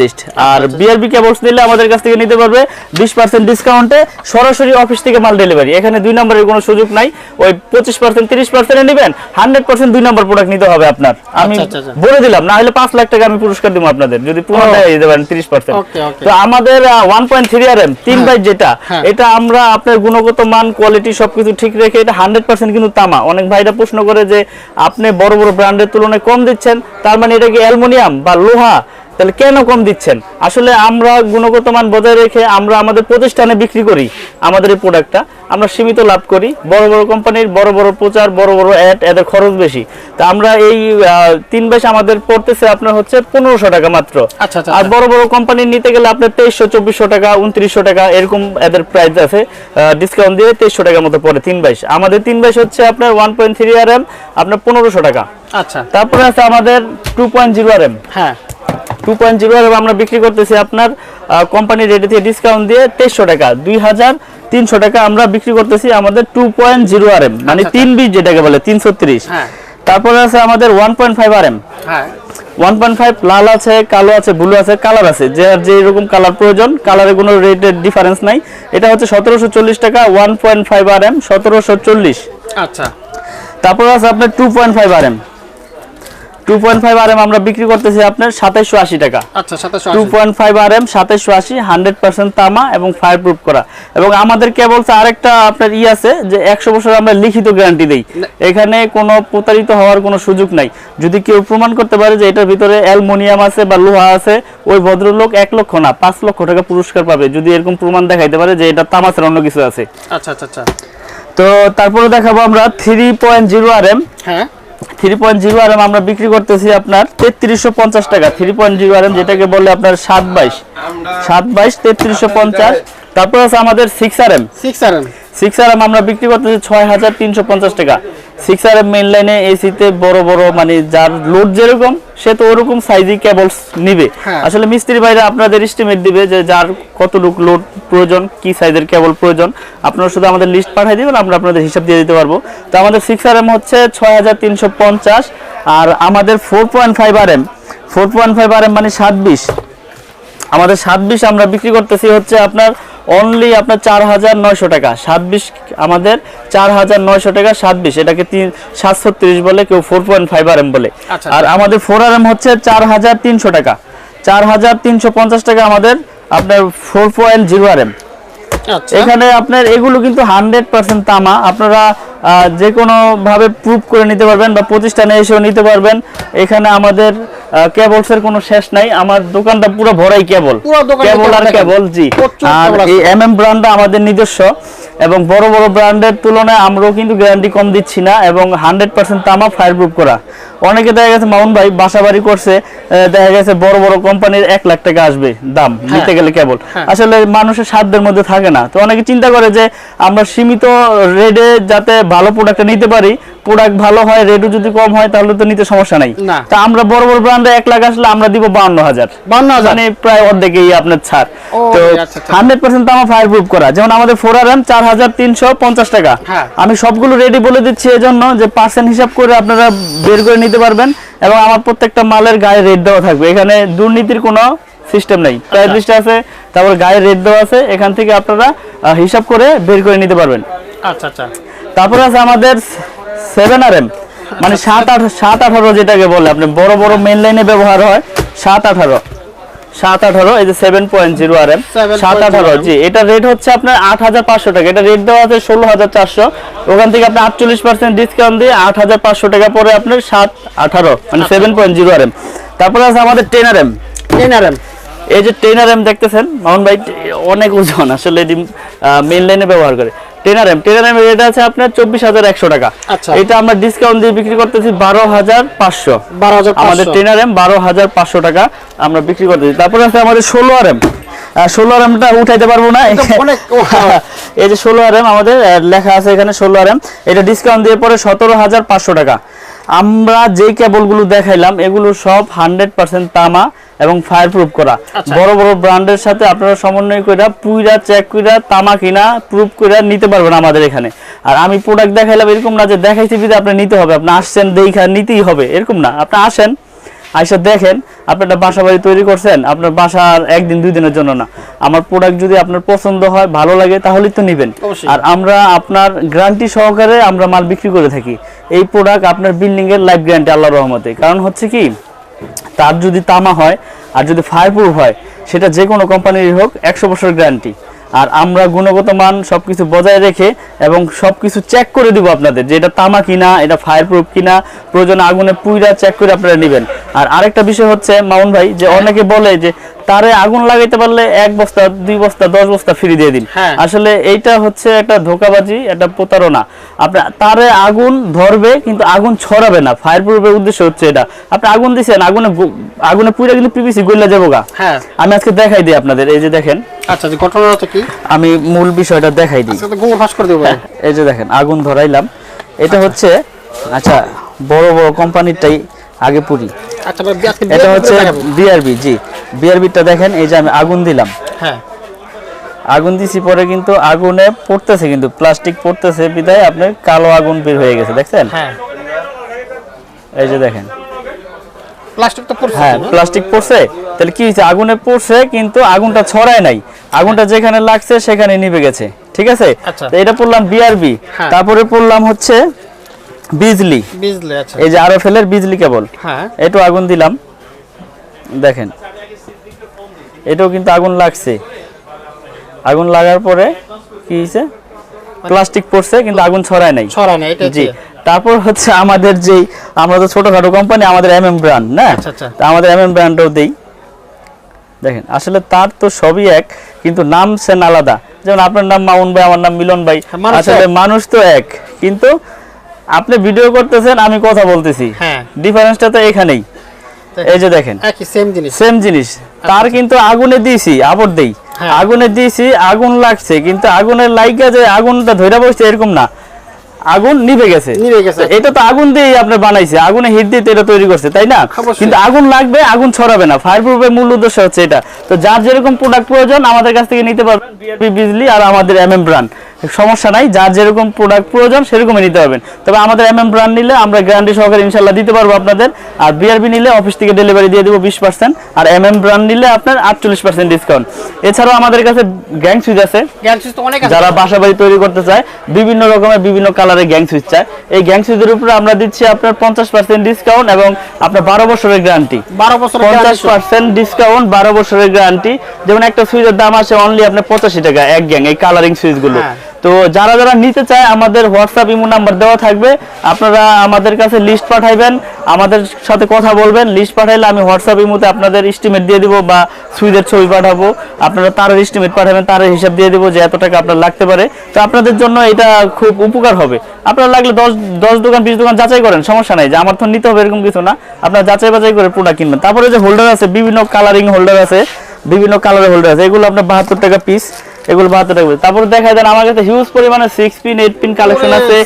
List আর BRB cables নিলে আমাদের কাছ থেকে নিতে পারবে বিশ পার্সেন্ট ডিসকাউন্টে সরাসরি অফিস থেকে মাল ডেলিভারি এখানে দুই নম্বরের কোনো সুযোগ নাই। ওই পঁচিশ পার্সেন্ট তিরিশ পার্সেন্টে নেবেন। হান্ড্রেড পার্সেন্ট দুই নম্বর প্রোডাক্ট নিতে হবে আপনার। আমি আচ্ছা, আচ্ছা। বলে দিলাম না হলে পাঁচ লাখ টাকা আমি পুরস্কার দিব আপনাদের। যদি দিতে পারেন তিরিশ পার্সেন্ট. তো আমাদের one point three R M তিন বাইট যেটা হ্যাঁ। এটা আমরা আপনার গুণগত মান কোয়ালিটি সবকিছু ঠিক রেখে এটা হান্ড্রেড পার্সেন্ট কিন্তু তামা। অনেক ভাইরা প্রশ্ন করে যে আপনি বড় বড় ব্র্যান্ডের তুলনায় কম দিচ্ছেন তার মানে এটা কি অ্যালুমিনিয়াম বা লোহা? তাহলে কেন কম দিচ্ছেন? আসলে আমরা গুণগত মান বজায় রেখে আমরা আমাদের প্রতিষ্ঠানে বিক্রি করি আমাদের এই প্রোডাক্টটা আমরা সীমিত লাভ করি। বড় বড় কোম্পানির বড় বড় প্রচার বড় বড় অ্যাড এদের খরচ বেশি। তা আমরা এই তিন বেশ আমাদের পড়তেছে আপনার হচ্ছে পনেরোশো টাকা মাত্র। আচ্ছা, আচ্ছা, আর আচ্ছা। বড় বড় কোম্পানি নিতে গেলে আপনার তেইশশো চব্বিশশো টাকা উনত্রিশশো টাকা এরকম এদের প্রাইস আছে। ডিসকাউন্ট দিয়ে তেইশশো টাকার মতো পড়ে তিন বাইশ আমাদের তিন বাইশ হচ্ছে আপনার one point three R M আপনার পনেরোশো টাকা। আচ্ছা। তারপরে আছে আমাদের two point zero R M হ্যাঁ। টু পয়েন্ট জিরো আর আমরা বিক্রি করতেছি আপনার কোম্পানির রেটে থেকে ডিসকাউন্ট দিয়ে তেইশশো টাকা দুই হাজার তিনশো টাকা আমরা বিক্রি করতেছি আমাদের two point zero R M মানে আচ্ছা, তিন বিশ যেটাকে বলে তিনশো তিরিশ। হ্যাঁ। তারপরে আছে আমাদের one point five R M one point five লাল আছে কালো আছে ব্লু আছে কালার আছে যে যে রকম কালার প্রয়োজন কালারে কোনো রেটের ডিফারেন্স নাই। এটা হচ্ছে সতেরোশো চল্লিশ টাকা one point five R M সতেরোশো চল্লিশ। আচ্ছা। তারপর আছে আপনার two point five R M two point five R M আমরা বিক্রি করতেছি আপনার সাতাইশশো আশি টাকা। আচ্ছা two point five R M সাতাইশশো আশি হান্ড্রেড পার্সেন্ট তামা এবং ফায়ার প্রুফ করা। এবং আমাদের কেবলস আরেকটা আপনার ই আছে যে একশো বছর আমরা লিখিত গ্যারান্টি দিই। এখানে কোনো প্রতারিত হওয়ার কোনো সুযোগ নাই। যদি কেউ প্রমাণ করতে পারে যে এটার ভিতরে অ্যালমোনিয়াম আছে বা লোহা আছে ওই ভদ্রলোক এক লক্ষ না পাঁচ লক্ষ টাকা পুরস্কার পাবে। যদি এরকম প্রমাণ দেখাইতে পারে যে এটা তামাসের অন্য কিছু আছে। আচ্ছা আচ্ছা আচ্ছা। তো তারপরে দেখাবো আমরা three point zero R M হ্যাঁ। Three point zero R M আমরা বিক্রি করতেছি আপনার তেত্রিশশো পঞ্চাশ টাকা। Three point zero R M যেটাকে বলে আপনার সাত বাইশ। সাত বাইশ তেত্রিশশো পঞ্চাশ। তারপর আছে আমাদের six R M six R M six R M আমরা বিক্রি করতেছি ছয় হাজার তিনশো পঞ্চাশ টাকা। সিক্স আর মেইন লাইনে এসিতে বড় বড় মানে যার লোড যেরকম সে তো ওরকম সাইজই কেবলস নিবে। হ্যাঁ। আসলে মিস্ত্রি ভাইরা আপনাদের এস্টিমেট দিবে যে যার কতটুকু লোড প্রয়োজন কি সাইজের কেবল প্রয়োজন। আপনারা শুধু আমাদের লিস্ট পাঠিয়ে দিবেন আমরা আপনাদের হিসাব দিয়ে দিতে পারব। তো আমাদের সিক্স আর এম হচ্ছে ছয় হাজার তিনশো পঞ্চাশ আর আমাদের four point five R M four point five R M মানে সাত বিশ। আমাদের সাত বিশ আমরা বিক্রি করতেছি হচ্ছে আপনার অনলি আপনার চার হাজার নয়শো টাকা। ছাব্বিশ আমাদের চার হাজার নয়শো টাকা ছাব্বিশ। এটাকে তিন সাতশো তিরিশ বলে কেউ four point five R M বলে। আর আমাদের ফোর আর এম হচ্ছে চার হাজার তিনশো টাকা। চার হাজার তিনশো পঞ্চাশ টাকা আমাদের আপনার four point zero R M এখানে আপনার এগুলো কিন্তু হান্ড্রেড পার্সেন্ট তামা। আপনারা যে কোনো ভাবে প্রুফ করে নিতে পারবেন বা প্রতিষ্ঠানে এসেও নিতে পারবেন। এখানে আমাদের কেবলস এর কোনো শেষ নাই। আমার দোকানটা পুরো ভরাই কেবল কেবল আর কেবল জি। আর এই এম এম ব্র্যান্ডটা আমাদের নিজস্ব। এবং বড় বড় ব্র্যান্ডের তুলনায় আমরাও কিন্তু গ্যারান্টি কম দিচ্ছি না। এবং হান্ড্রেড পার্সেন্ট তামা ফায়ার প্রুফ করা। অনেকে দেখা গেছে মাউন ভাই বাসা বাড়ি করছে দেখা গেছে বড় বড় কোম্পানির এক লাখ টাকা আসবে দাম নিতে গেলে কেবল। হ্যাঁ। আসলে মানুষের সাধ্যের মধ্যে থাকে না। তো অনেকে চিন্তা করে যে আমরা সীমিত রেডে যাতে ভালো প্রোডাক্টটা নিতে পারি প্রোডাক্ট ভালো হয় রেটও যদি কম হয় তাহলে তো নিতে সমস্যা নাই। তা আমরা বড় বড় ব্র্যান্ডে এক লাখ আসলে আমরা দিব বাউন্ন হাজার। বান্ন হাজার? মানে প্রায় অর্ধেকই আপনার ছাড়। তো। হান্ড্রেড পার্সেন্ট আমার ফায়ার প্রুফ করা। যেমন আমাদের ফোর আর এম চার হাজার তিনশো পঞ্চাশ টাকা। হ্যাঁ। আমি সবগুলো রেডি বলে দিচ্ছি এজন্য যে পার্সেন্ট হিসাব করে আপনারা বের করে নিতে পারবেন এবং আমার প্রত্যেকটা মালের গায়ে রেট দেওয়া থাকবে। এখানে দুর্নীতির কোনো সিস্টেম নেই। প্রাইস লিস্ট আছে তারপর গায়ে রেট দেওয়া আছে এখান থেকে আপনারা হিসাব করে বের করে নিতে পারবেন। আচ্ছা আচ্ছা। তারপরে আছে আমাদের সেভেন আর এম মানে সাত আঠারো সাত আঠারো যেটাকে বলে আপনি বড় বড় মেন লাইনে ব্যবহার হয় সাত আঠারো। সাত আঠারো এই যে seven point zero R M সাত আঠারো জি এটা রেট হচ্ছে আপনার আট হাজার পাঁচশো টাকা। এটা রেট দেওয়া আছে ষোলো হাজার চারশো। ওখান থেকে আপনি আটচল্লিশ পার্সেন্ট ডিসকাউন্ট দিয়ে আট হাজার পাঁচশো টাকা পরে আপনার সাত আঠারো মানে seven point zero R M তারপরে আছে আমাদের ten R M ten R M এই যে ট্রেনার এম দেখতেছেন ভাই অনেক ওজন আসলে মেন লাইনে ব্যবহার করে। ট্রেনার এম রেট আছে আপনার চব্বিশ হাজার একশো টাকা। আচ্ছা। এটা আমরা ডিসকাউন্ট দিয়ে বিক্রি করতেছি বারো হাজার পাঁচশো। আমাদের ট্রেনার এম বারো হাজার পাঁচশো টাকা আমরা বিক্রি করতেছি। তারপরে আছে আমাদের ষোলো আর এম ষোলো আর এমটা উঠাইতে পারব না। এই যে ষোলো আর এম আমাদের লেখা আছে এখানে ষোলো আর এম এটা ডিসকাউন্ট দিয়ে পরে সতেরো হাজার পাঁচশো টাকা। আমরা যে কেবলগুলো দেখাইলাম এগুলো সব হান্ড্রেড পার্সেন্ট তামা এবং ফায়ার প্রুফ করা। আচ্ছা। বড় বড় ব্র্যান্ডের সাথে আপনারা সমন্বয় করে পুইরা চেক কইরা তামা কিনা প্রুফ করে নিতে পারবেন আমাদের এখানে। আর আমি প্রোডাক্ট দেখাইলাম এরকম না যে দেখাইছি বিধে আপনি নিতে হবে আপনি আসছেন দেখা নিতেই হবে এরকম না। আপনি আসেন আইসা দেখেন আপনি একটা বাসা বাড়ি তৈরি করছেন আপনার বাসার একদিন দুই দিনের জন্য না। আমার প্রোডাক্ট যদি আপনার পছন্দ হয় ভালো লাগে তাহলেই তো নেবেন। আর আমরা আপনার গ্যারান্টি সহকারে আমরা মাল বিক্রি করে থাকি। এই প্রোডাক্ট আপনার বিল্ডিং এর লাইফ গ্যারান্টি আল্লাহ রহমতে। কারণ হচ্ছে কি তার যদি তামা হয় আর যদি ফায়ার প্রুফ হয় সেটা যে কোনো কোম্পানির হোক একশো বছর গ্যারান্টি আর আমরা গুণগত মান সবকিছু বজায় রেখে এবং সব কিছু চেক করে দিব আপনাদের যে এটা তামা কিনা, এটা ফায়ার প্রুফ কিনা, প্রয়োজন আগুনে পুইরা চেক করে আপনারা নেবেন। আর আরেকটা বিষয় হচ্ছে মামুন ভাই, যে অনেকে বলে যে তারে আগুন লাগাইতে পারলে এক বস্তা দুই বস্তা দশ বস্তা ফ্রি দিয়ে দিন। হ্যাঁ। আসলে এইটা হচ্ছে একটা ধোকাবাজি একটা প্রতারণা। আপনি তারে আগুন ধরবে কিন্তু আগুন ছড়াবে না। ফায়ার প্রুফের উদ্দেশ্য হচ্ছে এটা। আপনি আগুন দিছেন আগুনে আগুনে পুড়ে কিন্তু পিপিসি গইলা যাব গা। হ্যাঁ। আমি আজকে দেখাই দিই আপনাদের এই যে দেখেন। আচ্ছা যে ঘটনাটা কি? আমি মূল বিষয়টা দেখাই দিই। দেবো ভাই। এই যে দেখেন আগুন ধরাইলাম। এটা হচ্ছে আচ্ছা বড় বড় কোম্পানিরটাই আগে পুরি। আচ্ছা এটা বিয়ে হচ্ছে। বিআরবি জি। বিআরবিটা দেখেন এই যে আমি আগুন দিলাম। হ্যাঁ। আগুন দিছি পরে কিন্তু আগুনে পড়তেছে কিন্তু প্লাস্টিক পড়তেছে বিদায় আপনার কালো আগুন বের হয়ে গেছে দেখছেন? হ্যাঁ। এই যে দেখেন। প্লাস্টিক তো পড়ছে হ্যাঁ প্লাস্টিক পড়ছে। তাহলে কি হয়েছে? আগুনে পড়ছে কিন্তু আগুনটা ছড়ায় নাই। আগুনটা যেখানে লাগছে সেখানে নিভে গেছে। ঠিক আছে? আচ্ছা। তো এটা পড়লাম বিআরবি। হ্যাঁ। তারপরে পড়লাম হচ্ছে বিজলি। বিজলি আচ্ছা। এই যে আরও ফেলের বিজলি কেবল হ্যাঁ। একটু আগুন দিলাম। দেখেন এটাও কিন্তু আগুন লাগছে। আগুন লাগার পরে কি হয়েছে প্লাস্টিক পড়ছে কিন্তু আগুন ছড়ায় নাই। ছড়ায় না এটা জি। তারপর হচ্ছে আমাদের যেই আমরা তো ছোটখাটো কোম্পানি আমাদের এম এম ব্র্যান্ড না? আচ্ছা, আচ্ছা। তা আমাদের এম এম ব্র্যান্ডও দেই। দেখেন আসলে তার তো সবই এক কিন্তু নাম সেন আলাদা। যেমন আপনার নাম মামুন ভাই আমার নাম মিলন ভাই। হ্যাঁ, আসলে মানুষ তো এক কিন্তু আপনি ভিডিও করতেছেন আমি কথা বলতেছি। হ্যাঁ। ডিফারেন্সটা তো এখানেই। এই যে দেখেন। একই সেম জিনিস। সেম জিনিস। তার কিন্তু আগুনে দিয়েছি আবর দেই। হ্যাঁ। আগুনে দিয়েছি আগুন লাগছে কিন্তু আগুনের লাইগা যে আগুনটা ধইরা বসছে এরকম না। আগুন নিভে গেছে। নিভে গেছে। এটা তো আগুন দিয়ে আপনি বানাইছে আগুনে হিট দিয়ে এটা তৈরি করছে তাই না? কিন্তু আগুন লাগবে আগুন ছড়াবে না। ফায়ার প্রুফের মূল উদ্দেশ্য হচ্ছে এটা। তো যার যেরকম প্রোডাক্ট প্রয়োজন আমাদের কাছ থেকে নিতে পারবেন বিআরপি বিজলি আর আমাদের এম এম ব্র্যান্ড সমস্যা নাই যার যেরকম প্রোডাক্ট প্রয়োজন সেরকমই নিতে পারবেন। তবে আমাদের এম এম ব্র্যান্ড নিলে আমরা গ্যারান্টি সহকারে ইনশাল্লাহ দিতে পারব আপনাদের। আর বিআরবি নিলে অফিস থেকে ডেলিভারি দিয়ে দেবো বিশ পার্সেন্ট আর এম এম ব্র্যান্ড নিলে আপনার আটচল্লিশ পার্সেন্ট ডিসকাউন্ট এছাড়াও আমাদের কাছে গ্যাং সুইচ আছে। জ্ঞান তো অনেক আছে। যারা বাসা বাড়ি তৈরি করতে চায় বিভিন্ন রকমের বিভিন্ন কালারের গ্যাং সুইচ চায়। এই গ্যাং সুইচের উপরে আমরা দিচ্ছি আপনার পঞ্চাশ পার্সেন্ট ডিসকাউন্ট এবং আপনার বারো বছরের গ্যারান্টি বারো বছর পঞ্চাশ পার্সেন্ট ডিসকাউন্ট বারো বছরের গ্যারান্টি যেমন একটা সুইচের দাম আছে অনলি আপনার পঁচাশি টাকা এক গ্যাং এই কালারিং সুইচগুলো। হ্যাঁ। তো যারা যারা নিতে চায়, আমাদের হোয়াটসঅ্যাপ ইমো নাম্বার দেওয়া থাকবে। আপনারা আমাদের কাছে লিস্ট পাঠাইবেন, আমাদের সাথে কথা বলবেন। লিস্ট পাঠাইলে আমি হোয়াটসঅ্যাপ ইমোতে আপনাদের এস্টিমেট দিয়ে দিব বা সুইদের ছবি পাঠাবো। আপনারা তারের এস্টিমেট পাঠাবেন তারের হিসাব দিয়ে দিব যে এত টাকা আপনার লাগতে পারে। তো আপনাদের জন্য এটা খুব উপকার হবে। আপনারা লাগলে দশ দশ দোকান, বিশ দোকান যাচাই করেন, সমস্যা নাই। যে আমার তো নিতে হবে এরকম কিছু না। আপনার যাচাই বাছাই করে প্রোডাক্ট কিনবেন। তারপরে যে হোল্ডার আছে, বিভিন্ন কালারিং হোল্ডার আছে, বিভিন্ন কালারের হোল্ডার আছে, এগুলো আপনার বাহাত্তর টাকা পিস এগুলো বাহাত্তর টাকা তারপরে দেখা যায় আমার কাছে হিউজ পরিমাণে six pin eight pin collection আছে।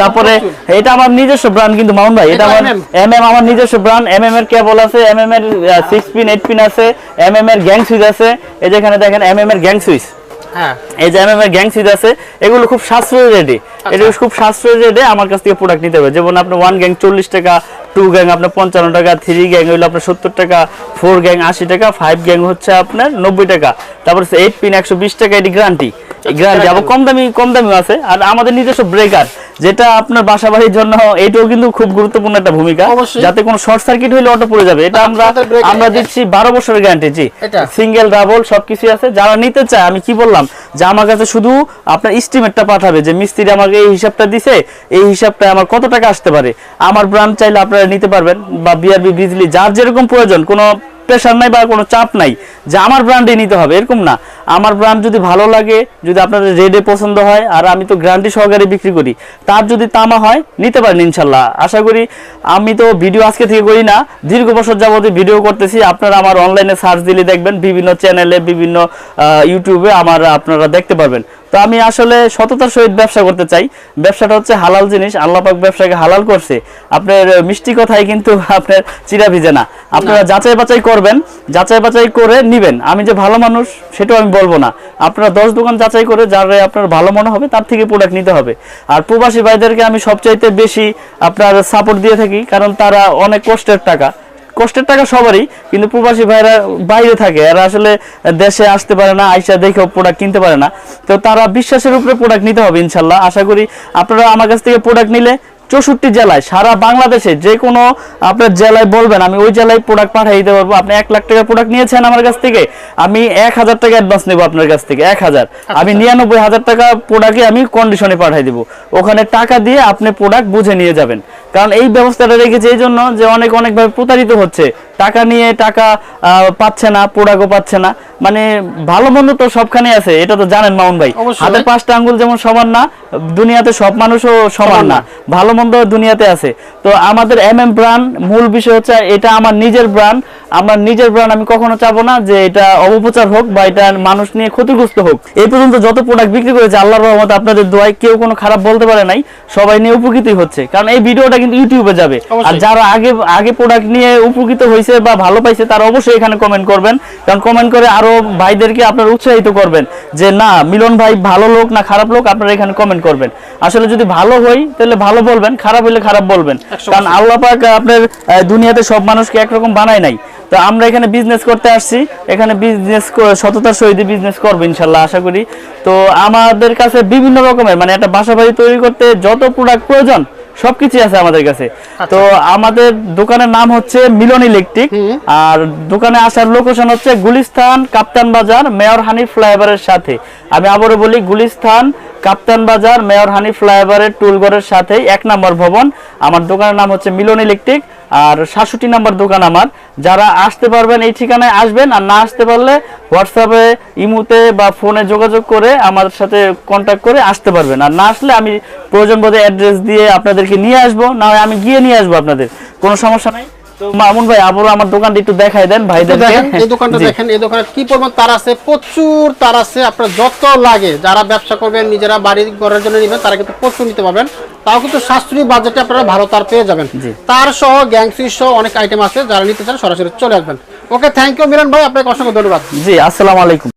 তারপরে এটা আমার নিজস্ব ব্র্যান্ড কিন্তু মাউন ভাই এটা আমার এম এম আমার নিজস্ব ব্র্যান্ড এম এম এর কেবল আছে এম এম এর সিক্স পিন এইট পিন আছে এম এম এর গ্যাং সুইচ আছে। এই যেখানে দেখেন এম এম এর গ্যাং সুইচ এই যে এমএম এর গ্যাং সিট আছে এগুলো খুব সাশ্রয়ী রেটে এটা খুব সাশ্রয়ী রেটে আমার কাছ থেকে প্রোডাক্ট নিতে হবে। যেমন আপনার ওয়ান গ্যাং চল্লিশ টাকা টু গ্যাং আপনার পঞ্চান্ন টাকা থ্রি গ্যাং হইল আপনার সত্তর টাকা ফোর গ্যাং আশি টাকা ফাইভ গ্যাং হচ্ছে আপনার নব্বই টাকা। তারপর এইট পিন একশো বিশ টাকা এটি গ্যারান্টি গ্যারান্টি আবার কম দামি কম দামিও আছে। আর আমাদের নিজস্ব ব্রেকার যেটা আপনার বাসা বাড়ির জন্য এটাও কিন্তু খুব গুরুত্বপূর্ণ একটা ভূমিকা। যাতে কোনো শর্ট সার্কিট হইলে অটো পড়ে যাবে। এটা আমরা আমরা দিচ্ছি বারো বছরের গ্যারান্টি জি। সিঙ্গেল ডাবল সবকিছু আছে। যারা নিতে চায় আমি কি বললাম? যে আমার কাছে শুধু আপনার এস্টিমেটটা পাঠাবে যে মিস্ত্রি আমাকে এই হিসাবটা দিছে এই হিসাবটা আমার কত টাকা আসতে পারে? আমার ব্র্যান্ড চাইলে আপনারা নিতে পারবেন বা বিআরবি বিজলি যার যেরকম প্রয়োজন কোনো প্রেশার নাই বা কোনো চাপ নাই, যে আমার ব্র্যান্ডে নিতে হবে, এরকম না। আমার ব্র্যান্ড যদি ভালো লাগে, যদি আপনাদের রেডে পছন্দ হয়, আর আমি তো গ্যারান্টি সহকারে বিক্রি করি, তার যদি তামা হয়, নিতে পারেন ইনশাল্লাহ। আশা করি আমি তো ভিডিও আজকে থেকে করি না, দীর্ঘ বছর যাবত ভিডিও করতেছি। আপনারা আমার অনলাইনে সার্চ দিলে দেখবেন, বিভিন্ন চ্যানেলে বিভিন্ন ইউটিউবে আমার আপনারা দেখতে পারবেন। তো আমি আসলে সততার সহিত ব্যবসা করতে চাই। ব্যবসাটা হচ্ছে হালাল জিনিস আল্লাহ পাক ব্যবসাকে হালাল করছে। আপনার মিষ্টি কথাই কিন্তু আপনার চিরা ভিজে না। আপনারা যাচাই বাছাই করবেন যাচাই বাছাই করে নিবেন। আমি যে ভালো মানুষ সেটাও আমি বলব না। আপনারা দশ দোকান যাচাই করে যার আপনার ভালো মনে হবে তার থেকে প্রোডাক্ট নিতে হবে। আর প্রবাসী ভাইদেরকে আমি সবচাইতে বেশি আপনার সাপোর্ট দিয়ে থাকি কারণ তারা অনেক কষ্টের টাকা। কষ্টের টাকা সবারই কিন্তু প্রবাসী ভাইরা বাইরে থাকে এরা আসলে দেশে আসতে পারে না আইসা দেখেও প্রোডাক্ট কিনতে পারে না। তো তারা বিশ্বাসের উপরে প্রোডাক্ট নিতে হবে ইনশাল্লাহ। আশা করি আপনারা আমার কাছ থেকে প্রোডাক্ট নিলে চৌষট্টি জেলায় সারা বাংলাদেশে যে কোনো আপনার জেলায় বলবেন আমি ওই জেলায় প্রোডাক্ট পাঠিয়ে দিতে পারব। আপনি এক লাখ টাকার প্রোডাক্ট নিয়েছেন আমার কাছ থেকে আমি এক হাজার টাকা অ্যাডভান্স নেব আপনার কাছ থেকে এক হাজার। আমি নিরানব্বই হাজার টাকা প্রোডাক্টে আমি কন্ডিশনে পাঠিয়ে দিব। ওখানে টাকা দিয়ে আপনি প্রোডাক্ট বুঝে নিয়ে যাবেন। কারণ এই ব্যবস্থাটা রেখেছে এই জন্য যে অনেক অনেকভাবে প্রতারিত হচ্ছে। টাকা নিয়ে টাকা পাচ্ছে না প্রোডাক্টও পাচ্ছে না। মানে ভালো মন্দ তো সবখানে আছে এটা তো জানেন মামুন ভাই। হাতের পাঁচটা আঙ্গুল যেমন সমান না দুনিয়াতে সব মানুষও সমান না। ভালো মন্দ দুনিয়াতে আছে। তো আমাদের এম এম ব্র্যান্ড মূল বিষয় হচ্ছে এটা আমার নিজের ব্র্যান্ড আমার নিজের ব্র্যান্ড আমি কখনো চাবো না যে এটা অপপ্রচার হোক বা এটা মানুষ নিয়ে ক্ষতিগ্রস্ত হোক। এই পর্যন্ত যত প্রোডাক্ট বিক্রি করেছে আল্লাহর রহমতে আপনাদের দোয়ায় কেউ কোনো খারাপ বলতে পারে নাই সবাই নিয়ে উপকৃতই হচ্ছে। কারণ এই ভিডিওটা কিন্তু ইউটিউবে যাবে। আর যারা আগে আগে প্রোডাক্ট নিয়ে উপকৃত হয়েছে বা ভালো পাইছে তারা অবশ্যই এখানে কমেন্ট করবেন। কারণ কমেন্ট করে আরও ভাইদেরকে আপনারা উৎসাহিত করবেন যে না মিলন ভাই ভালো লোক না খারাপ লোক? আপনারা এখানে কমেন্ট করবেন। আসলে যদি ভালো হই তাহলে ভালো বলবেন খারাপ হলে খারাপ বলবেন। কারণ আল্লাহ পাক আপনার দুনিয়াতে সব মানুষকে একরকম বানায় নাই। তো আমরা এখানে বিজনেস করতে আসছি। এখানে বিজনেস সততার সহিত বিজনেস করব ইনশাল্লাহ আশা করি। তো আমাদের কাছে বিভিন্ন রকমের মানে একটা বাসা বাড়ি তৈরি করতে যত প্রোডাক্ট প্রয়োজন সবকিছু আছে আমাদের কাছে। তো আমাদের দোকানের নাম হচ্ছে মিলন ইলেকট্রিক। আর দোকানে আসার লোকেশন হচ্ছে গুলিস্তান কাপ্তান বাজার মেয়র হানি ফ্লাইওভারের সাথে। আমি আবারও বলি গুলিস্তান কাপ্তান বাজার, মেয়র হানি ফ্লাইওভারের টুলঘরের সাথেই এক নম্বর ভবন। আমার দোকানের নাম হচ্ছে মিলন ইলেকট্রিক, আর সাতষট্টি নাম্বার দোকান আমার। যারা আসতে পারবেন এই ঠিকানায় আসবেন, আর না আসতে পারলে হোয়াটসঅ্যাপে ইমুতে বা ফোনে যোগাযোগ করে আমার সাথে কন্ট্যাক্ট করে আসতে পারবেন। আর না আসলে আমি প্রয়োজন বোধে অ্যাড্রেস দিয়ে আপনাদেরকে নিয়ে আসব, না হয় আমি গিয়ে নিয়ে আসব আপনাদের। কোনো সমস্যা নাই। মামুন ভাই আবারও আমার দোকানটা একটু দেখাই দেন ভাইদেরকে। দেখেন এই দোকানটা দেখেন এই দোকানে কি পরিমাণ তার আছে প্রচুর তার আছে আপনার যত লাগে যারা ব্যবসা করবেন নিজেরা বাড়ি করার জন্য নেবেন তারা কিন্তু প্রচুর নিতে পারবেন। তাও কিন্তু সাশ্রয়ী বাজেটে আপনারা ভালো তার পেয়ে যাবেন। তার সহ গ্যাং সহ অনেক আইটেম আছে যারা নিতে চান সরাসরি চলে আসবেন। ওকে থ্যাংক ইউ মিলন ভাই আপনাকে অসংখ্য ধন্যবাদ। জি আসসালামু আলাইকুম।